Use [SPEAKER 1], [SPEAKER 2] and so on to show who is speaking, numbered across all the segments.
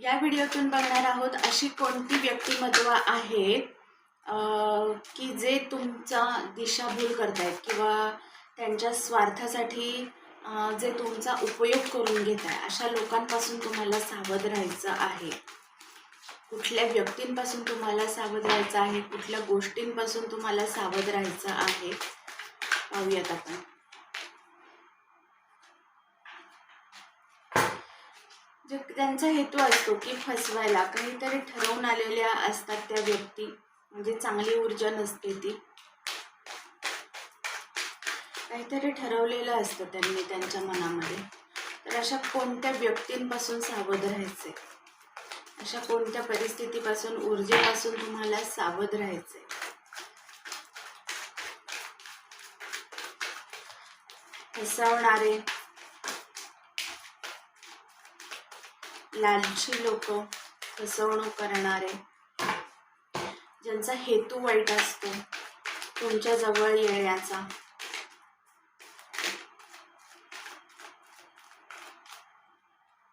[SPEAKER 1] या व्हिडिओतून बघणार आहोत अशी कोणती व्यक्तिमत्व आहेत की जे तुमचा दिशाभूल करतायत किंवा त्यांच्या स्वार्थासाठी जे तुमचा उपयोग करून घेत आहे अशा लोकांपासून तुम्हाला सावध राहायचं आहे. कुठल्या व्यक्तींपासून तुम्हाला सावध राहायचं आहे कुठल्या गोष्टींपासून तुम्हाला सावध राहायचं आहे पाहूयात आपण. जे त्यांचा हेतू असतो की फसवायला काहीतरी ठरवून आलेल्या असतात त्या व्यक्ती. म्हणजे चांगली ऊर्जा नसते ती. काहीतरी ठरवलेलं असतं त्यांनी त्यांच्या मनामध्ये. तर अशा कोणत्या व्यक्तींपासून सावध राहायचे? अशा कोणत्या परिस्थितीपासून ऊर्जेपासून तुम्हाला सावध राहायचे? फसवणारे लालची लोक फसवणूक करणारे ज्यांचा हेतू वाईट असतो तुमच्या जवळ येण्याचा.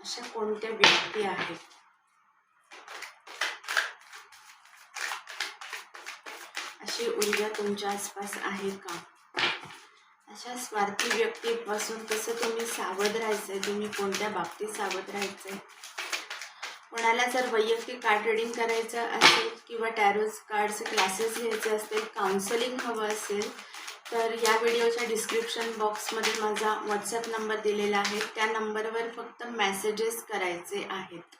[SPEAKER 1] अशा कोणत्या व्यक्ती आहेत? अशी ऊर्जा तुमच्या आसपास आहे का? अशा स्वार्थी व्यक्तीपासून कसं तुम्ही सावध राहायचंय? तुम्ही कोणत्या बाबतीत सावध राहायचंय? कोणाला जर वैयक्तिक कार्ड रिडिंग करायचं असेल किंवा टॅरोज कार्डचे क्लासेस घ्यायचे असतील काउन्सलिंग हवं असेल तर या व्हिडिओच्या डिस्क्रिप्शन बॉक्समध्ये माझा व्हॉट्सअप नंबर दिलेला आहे. त्या नंबरवर फक्त मेसेजेस करायचे आहेत.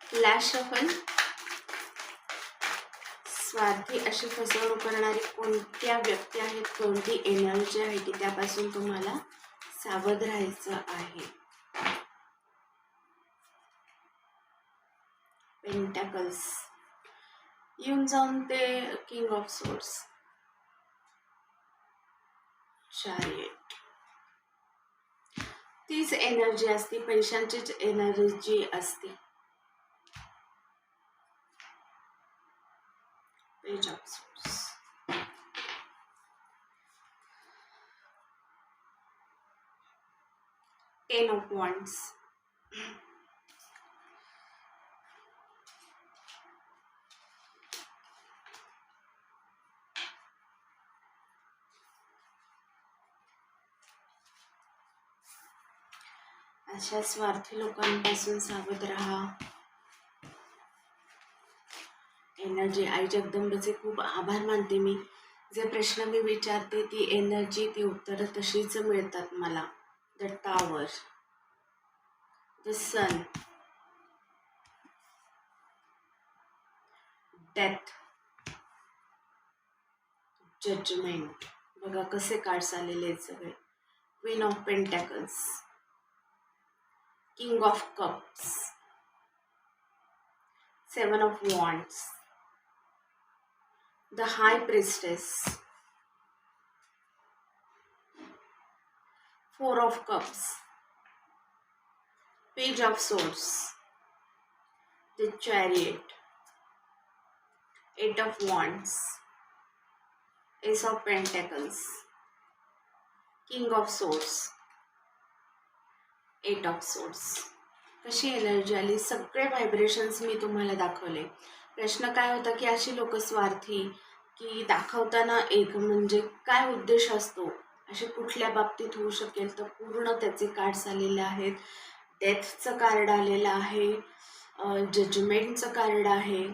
[SPEAKER 1] फ्लॅश शफल स्वार्थी अशी फसवणूक करणारी कोणत्या व्यक्ती आहेत कोणती एनर्जी आहे की त्यापासून तुम्हाला सावध राहायचं आहे. पेंटॅकल्स येऊन जाऊन ते किंग ऑफ सोर्स चारिएट तीच एनर्जी असते पैशांचीच एनर्जी असते page of swords ten of wands अशा स्वार्थी लोकांपासून सावध राहा. एनर्जी आई जगदंबेचे खूप आभार मानते मी. जे प्रश्न मी विचारते ती एनर्जी ती उत्तरं तशीच मिळतात मला. The tower the sun death judgement बघा कसे कार्ड्स आलेले आहेत सगळे. Queen of pentacles king of cups seven of wands the high priestess four of cups. Page of swords. The chariot. Eight of wands. Ace of pentacles. King of swords. Eight of swords कशी energy आली? सगळे vibrations मी तुम्हाला दाखवले. प्रश्न काय होता की अशी लोक स्वार्थी की दाखवताना एक म्हणजे काय उद्देश असतो? असे कुठल्या बाबतीत होऊ शकेल तर पूर्ण त्याचे कार्ड्स आलेले आहेत. डेथचं कार्ड आलेलं आहे. जजमेंटचं कार्ड आहे.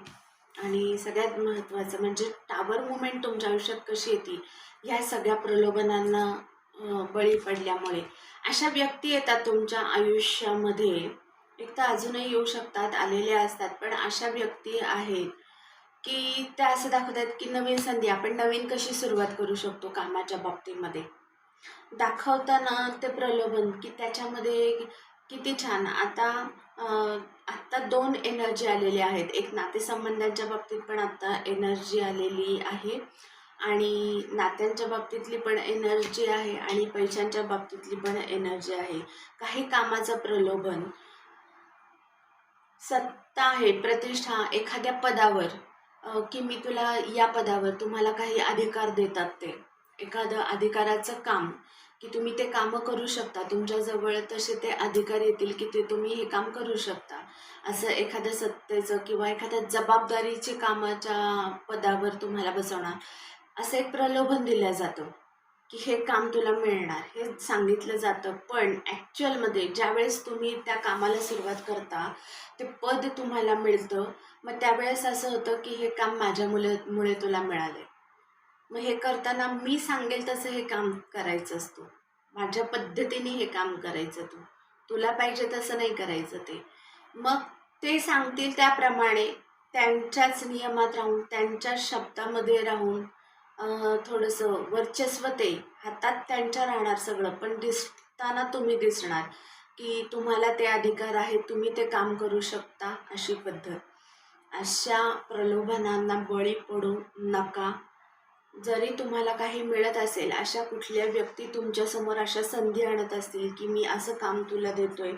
[SPEAKER 1] आणि सगळ्यात महत्त्वाचं म्हणजे टावर मुवमेंट तुमच्या आयुष्यात कशी येते ह्या सगळ्या प्रलोभनांना बळी पडल्यामुळे. अशा व्यक्ती येतात तुमच्या आयुष्यामध्ये. एक तर अजूनही येऊ शकतात आलेले असतात पण अशा व्यक्ती आहेत की त्या असं दाखवतात की नवीन संधी आपण नवीन कशी सुरुवात करू शकतो कामाच्या बाबतीमध्ये? दाखवताना ते प्रलोभन की त्याच्यामध्ये किती छान. आता आत्ता दोन एनर्जी आलेल्या आहेत. एक नातेसंबंधांच्या बाबतीत पण आत्ता एनर्जी आलेली आहे आणि नात्यांच्या बाबतीतली पण एनर्जी आहे आणि पैशांच्या बाबतीतली पण एनर्जी आहे. काही कामाचं प्रलोभन सत्ता आहे प्रतिष्ठा एखाद्या पदावर की मी तुला या पदावर तुम्हाला काही अधिकार देतात ते. एखादं अधिकाराचं काम की तुम्ही ते कामं करू शकता. तुमच्याजवळ तसे ते अधिकार येतील की ते तुम्ही हे काम करू शकता. असं एखाद्या सत्तेचं किंवा एखाद्या जबाबदारीचे कामाच्या पदावर तुम्हाला बसवणार. असं एक प्रलोभन दिलं जातं की हे काम तुला मिळणार. हे सांगितलं जातं पण ॲक्च्युअलमध्ये ज्यावेळेस तुम्ही त्या कामाला सुरुवात करता ते पद तुम्हाला मिळतं. मग त्यावेळेस असं होतं की हे काम माझ्या मुले मुळे तुला मिळाले मग हे करताना मी सांगेल तसं हे काम करायचं असतो. माझ्या पद्धतीने हे काम करायचं तू. तुला पाहिजे तसं नाही करायचं ते. मग ते सांगतील त्याप्रमाणे त्यांच्याच नियमात राहून त्यांच्या शब्दामध्ये राहून थोडंसं वर्चस्व ते हातात त्यांच्या राहणार सगळं. पण दिसताना तुम्ही दिसणार की तुम्हाला ते अधिकार आहेत तुम्ही ते काम करू शकता अशी पद्धत. अशा प्रलोभनांना बळी पडू नका. जरी तुम्हाला काही मिळत असेल अशा कुठल्या व्यक्ती तुमच्यासमोर अशा संधी आणत असतील की मी असं काम तुला देतोय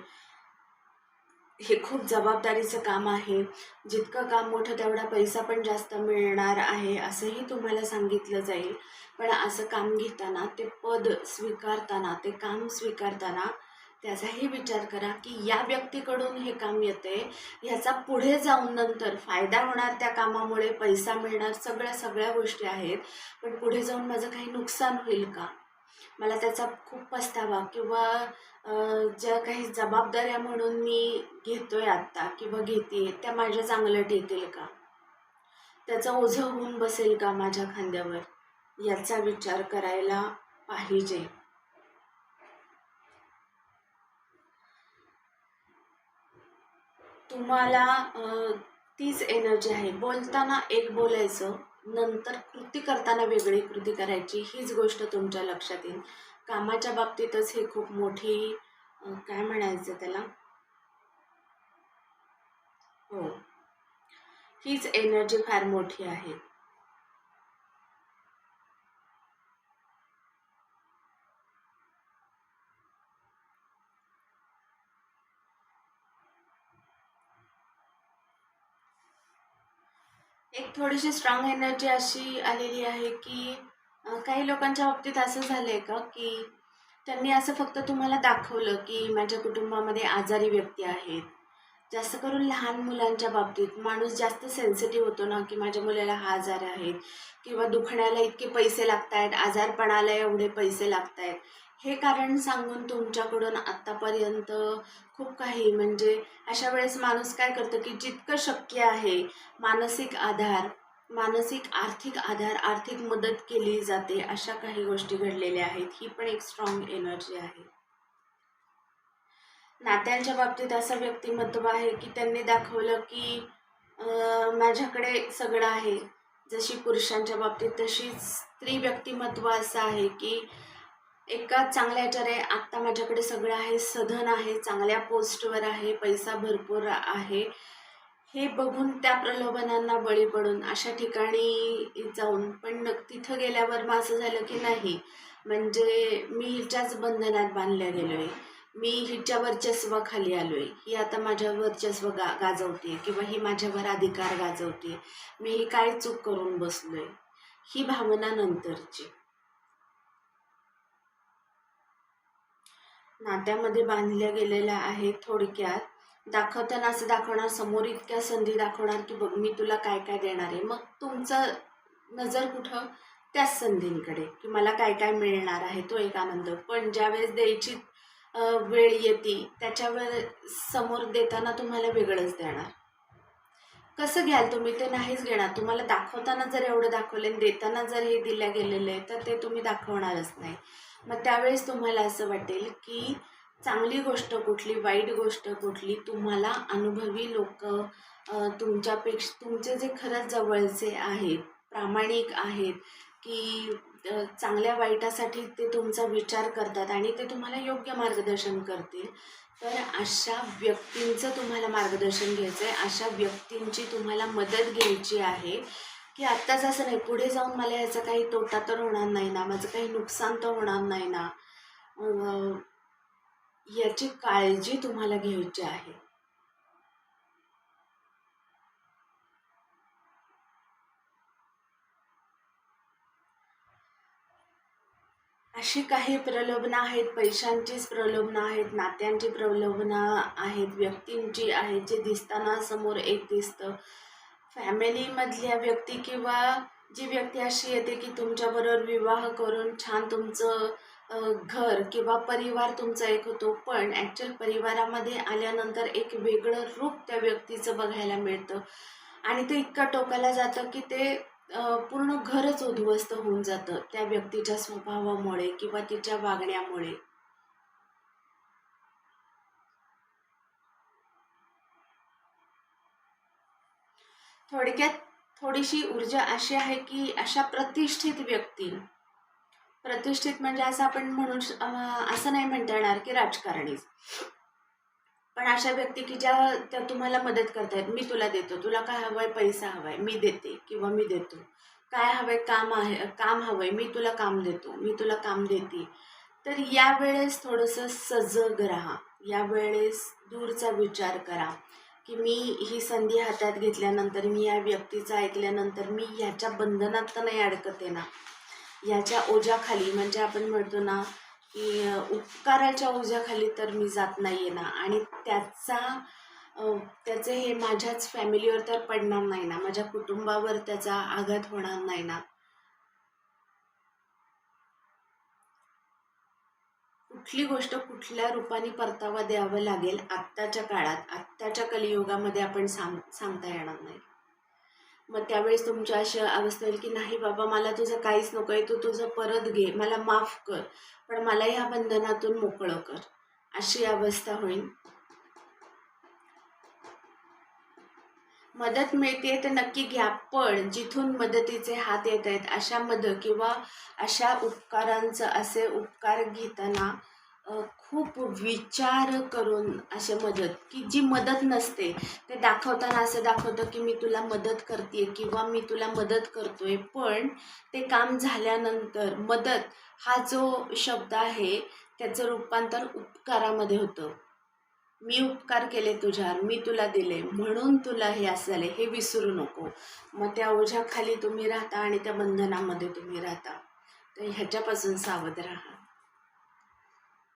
[SPEAKER 1] हे खूप जबाबदारीचं काम आहे. जितकं काम मोठं तेवढा पैसा पण जास्त मिळणार आहे असंही तुम्हाला सांगितलं जाईल. पण असं काम घेताना ते पद स्वीकारताना ते काम स्वीकारताना त्याचाही विचार करा की या व्यक्तीकडून हे काम येते ह्याचा पुढे जाऊन नंतर फायदा होणार त्या कामामुळे पैसा मिळणार सगळ्या सगळ्या गोष्टी आहेत. पण पुढे जाऊन माझं काही नुकसान होईल का? मला त्याचा खूप पस्तावा किंवा ज्या काही जबाबदाऱ्या म्हणून मी घेतोय आत्ता किंवा घेते त्या माझ्या चांगलं येतील का? त्याचं ओझं होऊन बसेल का माझ्या खांद्यावर? याचा विचार करायला पाहिजे. तुम्हाला तीच एनर्जी आहे. बोलताना एक बोलायचं नंतर कृती करताना वेगळी कृती करायची हीच गोष्ट तुमच्या लक्षात येईल. कामाच्या बाबतीतच हे खूप मोठी काय म्हणायचं त्याला? हो. हीच एनर्जी फार मोठी आहे. एक थोडीशी स्ट्रॉंग एनर्जी अशी आलेली आहे की काही लोकांच्या बाबतीत असं झालं आहे का की त्यांनी असं फक्त तुम्हाला दाखवलं की माझ्या कुटुंबामध्ये आजारी व्यक्ती आहेत. जास्त करून लहान मुलांच्या बाबतीत माणूस जास्त सेन्सिटिव्ह होतो ना की माझ्या मुलाला हा आजार आहेत किंवा दुखण्याला इतके पैसे लागत आहेत आजारपणाला एवढे पैसे लागत आहेत हे कारण सांगून तुमच्याकडून आत्तापर्यंत खूप काही म्हणजे अशा वेळेस माणूस काय करतो की जितकं शक्य आहे मानसिक आधार मानसिक आर्थिक आधार आर्थिक मदत केली जाते अशा काही गोष्टी घडलेल्या आहेत. ही पण एक स्ट्रॉंग एनर्जी आहे. नात्यांच्या बाबतीत असं व्यक्तिमत्व आहे की त्यांनी दाखवलं की माझ्याकडे सगळं आहे. जशी पुरुषांच्या बाबतीत तशीच स्त्री व्यक्तिमत्व असं आहे की एका चांगल्या ह्याच्याने आत्ता माझ्याकडे सगळं आहे. सधन आहे. चांगल्या पोस्टवर आहे. पैसा भरपूर आहे. हे बघून त्या प्रलोभनांना बळी पडून अशा ठिकाणी जाऊन. पण तिथं गेल्यावर मग असं झालं की नाही. म्हणजे मी हिच्याच बंधनात बांधल्या गेलो आहे मी हिच्या वर्चस्वाखाली आलो आहे ही आता माझ्या वर्चस्व गा गाजवते किंवा ही माझ्यावर अधिकार गाजवते मी ही काय चूक करून बसलो आहे ही भावना नंतरची. नात्यामध्ये बांधल्या गेलेल्या आहेत थोडक्यात. दाखवताना असं दाखवणार समोर इतक्या संधी दाखवणार की बघ मी तुला काय काय देणार आहे. मग तुमचं नजर कुठं? त्याच संधींकडे की मला काय काय मिळणार आहे तो एक आनंद. पण ज्यावेळेस द्यायची वेळ येते त्याच्यावर समोर देताना तुम्हाला वेगळंच देणार. कसं घ्याल तुम्ही? ते नाहीच घेणार. तुम्हाला दाखवताना जर एवढं दाखवले आणि देताना जर हे दिल्या गेलेलं आहे तर ते तुम्ही दाखवणारच नाही. मग त्यावेळेस तुम्हाला असं वाटेल की चांगली गोष्ट कुठली वाईट गोष्ट कुठली तुम्हाला अनुभवी लोक तुमच्यापेक्षा तुमचे जे खरंच जवळचे आहेत प्रामाणिक आहेत की चांगल्या वाईटासाठी ते तुमचा विचार करतात आणि ते तुम्हाला योग्य मार्गदर्शन करतील. तर अशा व्यक्तींचं तुम्हाला मार्गदर्शन घ्यायचं आहे अशा व्यक्तींची तुम्हाला मदत घ्यायची आहे की आत्ताच असं नाही पुढे जाऊन मला याचा काही तोटा तर होणार नाही ना माझं काही नुकसान तर होणार नाही ना याची काळजी तुम्हाला घ्यायची आहे. अशी काही प्रलोभनं आहेत पैशांचीच प्रलोभनं आहेत नात्यांची प्रलोभनं आहेत व्यक्तींची आहेत जे दिसताना समोर एक दिसतं. फॅमिलीमधल्या व्यक्ती किंवा जी व्यक्ती अशी येते की तुमच्याबरोबर विवाह करून छान तुमचं घर किंवा परिवार तुमचा एक होतो पण ॲक्च्युअल परिवारामध्ये आल्यानंतर एक वेगळं रूप त्या व्यक्तीचं बघायला मिळतं. आणि ते इतकं टोकाला जातं की ते पूर्ण घरच उद्ध्वस्त होऊन जातं त्या व्यक्तीच्या स्वभावामुळे किंवा तिच्या वागण्यामुळे. थोडक्यात थोडीशी ऊर्जा अशी आहे की अशा प्रतिष्ठित व्यक्ती प्रतिष्ठित म्हणजे असं आपण म्हणू असं नाही म्हणता येणार की राजकारणीच पण अशा व्यक्ती की ज्या त्या तुम्हाला मदत करतायत मी तुला देतो. तुला काय हवंय पैसा हवाय मी देते किंवा मी देतो. काय हवंय काम आहे काम हवंय मी तुला काम देतो मी तुला काम देते. तर यावेळेस थोडंसं सजग राहा. यावेळेस दूरचा विचार करा की मी ही संधी हातात घेतल्यानंतर मी या व्यक्तीचं ऐकल्यानंतर मी ह्याच्या बंधनात तर नाही अडकते ना? याच्या ओझ्याखाली म्हणजे आपण म्हणतो ना की उपकाराच्या ओझ्याखाली तर मी जात नाही आहे ना. आणि त्याचा त्याचे हे माझ्याच फॅमिलीवर तर पडणार नाही ना. माझ्या कुटुंबावर त्याचा आघात होणार नाही ना. कुठली गोष्ट कुठल्या रूपाने परतावा द्यावं लागेल आत्ताच्या काळात? आत्ताच्या कलियुगामध्ये आपण सांग सांगता येणार नाही. मग त्यावेळेस तुमच्या अशी अवस्था होईल की नाही बाबा मला तुझं काहीच नको आहे. तू तुझं परत घे. मला माफ कर. पण मला ह्या बंधनातून मोकळं कर. अशी अवस्था होईल. मदत मिळते तर नक्की घ्या पण जिथून मदतीचे हात येत आहेत अशा मदत किंवा अशा उपकारांचं असे उपकार घेताना खूप विचार करून असे मदत की जी मदत नसते ते दाखवताना असं दाखवतं की मी तुला मदत करते किंवा मी तुला मदत करतोय. पण ते काम झाल्यानंतर मदत हा जो शब्द आहे त्याचं रूपांतर उपकारामध्ये होतं. मी उपकार केले तुझ्यावर मी तुला दिले म्हणून तुला हे असं झाले हे विसरू नको. मग त्या ओझ्याखाली तुम्ही राहता आणि त्या बंधनामध्ये तुम्ही राहता. तर ह्याच्यापासून सावध राहा.